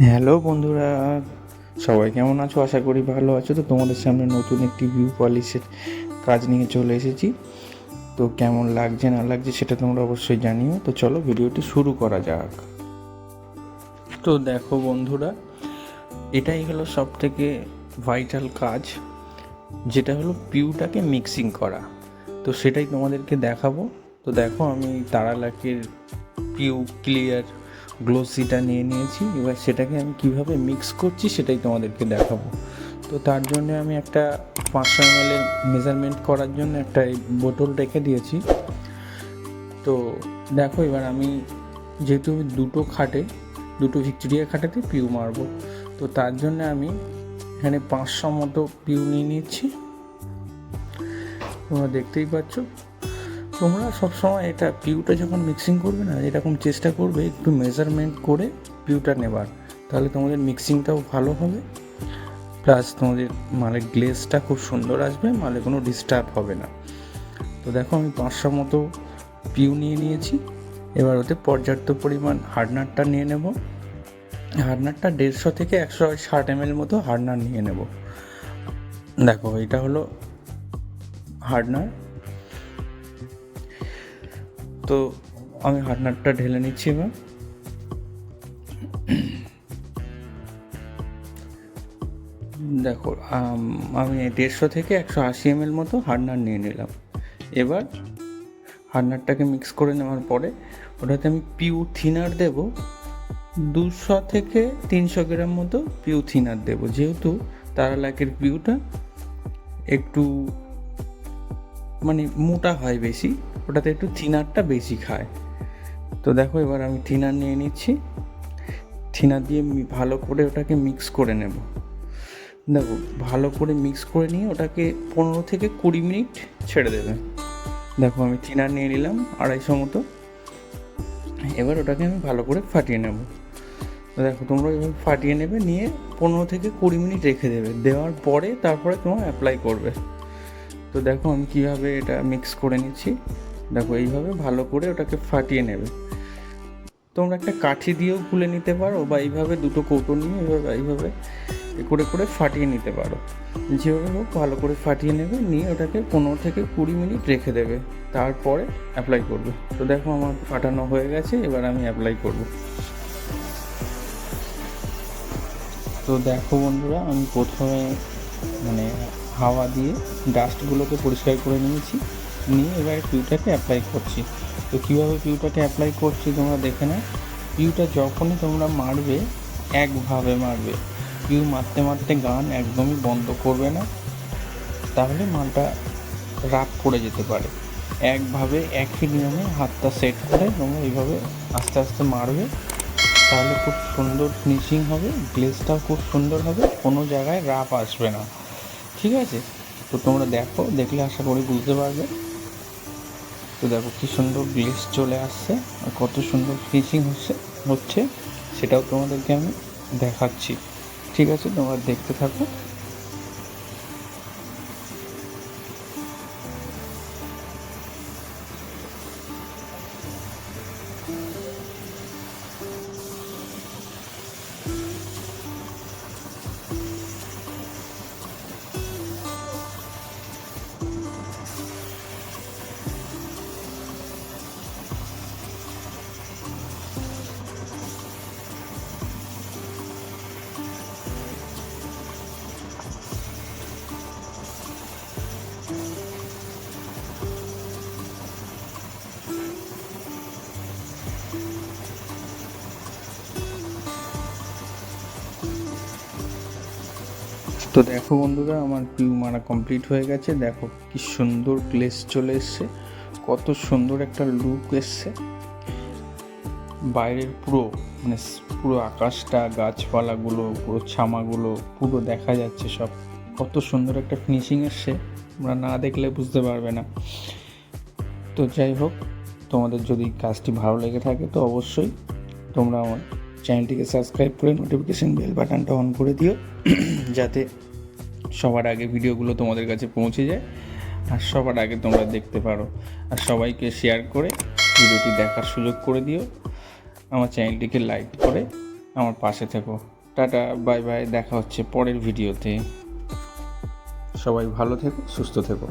Hello বন্ধুরা, সবাই কেমন আছো? আশা করি ভালো আছো। তো তোমাদের সামনে নতুন একটি ভিউ পলিশের কাজ নিয়ে চলে এসেছি। তো কেমন লাগছে, না লাগছে সেটা তোমরা অবশ্যই জানিও। তো চলো ভিডিওটি শুরু করা যাক। তো দেখো বন্ধুরা, এটাই হলো সব থেকে ভাইটাল কাজ। যেটা হলো পিউটাকে মিক্সিং করা। তো সেটাই তোমাদেরকে দেখাবো। তো দেখো আমি তারালাকের পিউ ক্লিয়ার গ্লোসিটা নিয়ে নিয়েছি। এবার সেটাকে আমি কীভাবে মিক্স করছি সেটাই তোমাদেরকে দেখাবো। তো তার জন্য আমি একটা পাঁচশো এম মেজারমেন্ট করার জন্য একটা বোতল রেখে দিয়েছি। তো দেখো এবার আমি যেহেতু দুটো খাটে, দুটো ভিক্টোরিয়া খাটেতে পিউ মারবো। তো তার জন্য আমি এখানে পাঁচশো মতো পিউ নিয়ে নিচ্ছি। তোমরা দেখতেই পাচ্ছ। তোমরা সবসময় এটা পিউটা যখন মিক্সিং করবে না এরকম চেষ্টা করবে একটু মেজারমেন্ট করে পিউটা নেবার, তাহলে তোমাদের মিক্সিংটাও ভালো হবে। প্লাস তোমাদের মালের গ্লেসটা খুব সুন্দর আসবে, মালে কোনো ডিস্টার্ব হবে না। তো দেখো আমি পাঁচশো মতো পিউ নিয়ে নিয়েছি। এবার ওতে পর্যাপ্ত পরিমাণ হার্ডনারটা নিয়ে নেব। হার্ডনারটা দেড়শো থেকে একশো ষাট এম মতো হার্ডনার নিয়ে নেব। দেখো এটা হলো হার্ডনার তো আমি হার্ডনারটা ঢেলে নিচ্ছি এবার। দেখো, আমি দেড়শো থেকে একশো আশি এম এল মতো হার্ডনার নিয়ে নিলাম। এবার হার্ডনারটাকে মিক্স করে নেওয়ার পরে ওটাতে আমি পিউ থিনার দেব। দুশো থেকে তিনশো গ্রাম মতো পিউ থিনার দেবো, যেহেতু তারা লাকের পিউটা একটু মানে মোটা হয় বেশি। ওটাতে একটু থিনারটা বেশি খায়। তো দেখো এবার আমি থিনার নিয়ে নিচ্ছি। থিনার দিয়ে ভালো করে ওটাকে মিক্স করে নেব। দেখো, ভালো করে মিক্স করে নিয়ে ওটাকে পনেরো থেকে কুড়ি মিনিট ছেড়ে দেবে। দেখো আমি থিনার নিয়ে নিলাম আড়াইশো মতো। এবার ওটাকে আমি ভালো করে ফাটিয়ে নেব। দেখো, তোমরা এভাবে ফাটিয়ে নেবে, নিয়ে পনেরো থেকে কুড়ি মিনিট রেখে দেবে। দেওয়ার পরে তারপরে তোমার অ্যাপ্লাই করবে। তো দেখো আমি কীভাবে এটা মিক্স করে নিচ্ছি। দেখো, এইভাবে ভালো করে ওটাকে ফাটিয়ে নেবে। তোমরা একটা কাঠি দিয়েও খুলে নিতে পারো বা এইভাবে দুটো কৌটো নিয়ে এইভাবে এইভাবে করে করে ফাটিয়ে নিতে পারো। যেভাবে হোক ভালো করে ফাটিয়ে নেবে, নিয়ে ওটাকে পনেরো থেকে কুড়ি মিনিট রেখে দেবে। তারপরে অ্যাপ্লাই করবে। তো দেখো আমার ফাটানো হয়ে গেছে, এবার আমি অ্যাপ্লাই করব। তো দেখো বন্ধুরা, আমি প্রথমে মানে হাওয়া দিয়ে ডাস্টগুলোকে পরিষ্কার করে নিয়েছি। নিয়ে এবার পিউটাকে অ্যাপ্লাই করছি। তো কীভাবে পিউটাকে অ্যাপ্লাই করছি তোমরা দেখে নাও। পিউটা যখনই তোমরা মারবে, একভাবে মারবে। পিউ মারতে মারতে গান একদমই বন্ধ করবে না। তাহলে মালটা রাগ পড়ে যেতে পারে। একভাবে, একই নিয়মে হাতটা সেট করে তোমরা এইভাবে আস্তে আস্তে মারবে। তাহলে খুব সুন্দর ফিনিশিং হবে গ্লেসটাও খুব সুন্দর হবে, কোনো জায়গায় রাপ আসবে না। ঠিক আছে? তো তোমরা দেখো, দেখলে আশা করি বুঝতে পারবে। তো দেখো কি সুন্দর গ্লেস চলে আসছে আর কত সুন্দর ফিনিশিং হচ্ছে হচ্ছে, সেটাও তোমাদেরকে আমি দেখাচ্ছি। ঠিক আছে, তোমরা দেখতে থাকো। তো দেখো বন্ধুরা, আমার পিউ মারা কমপ্লিট হয়ে গেছে। দেখো কি সুন্দর গ্লেস চলে এসছে। কত সুন্দর একটা লুক এসছে। বাইরের পুরো মানে পুরো আকাশটা, গাছপালাগুলো, পুরো ছামাগুলো, পুরো দেখা যাচ্ছে সব। কত সুন্দর একটা ফিনিশিং এসছে। তোমরা না দেখলে বুঝতে পারবে না। তো যাই হোক, তোমাদের যদি কাজটি ভালো লেগে থাকে তো অবশ্যই তোমরা আমার চ্যানেলটিকে সাবস্ক্রাইব করে নোটিফিকেশান বেল বাটনটা অন করে দিও। যাতে সবার আগে ভিডিওগুলো তোমাদের কাছে পৌঁছে যায় আর সবার আগে তোমরা দেখতে পারো। আর সবাইকে শেয়ার করে ভিডিওটি দেখার সুযোগ করে দিও। আমার চ্যানেলটিকে লাইক করে আমার পাশে থেকো। টাটা বাই বাই দেখা হচ্ছে পরের ভিডিওতে। সবাই ভালো থেকো, সুস্থ থেকো।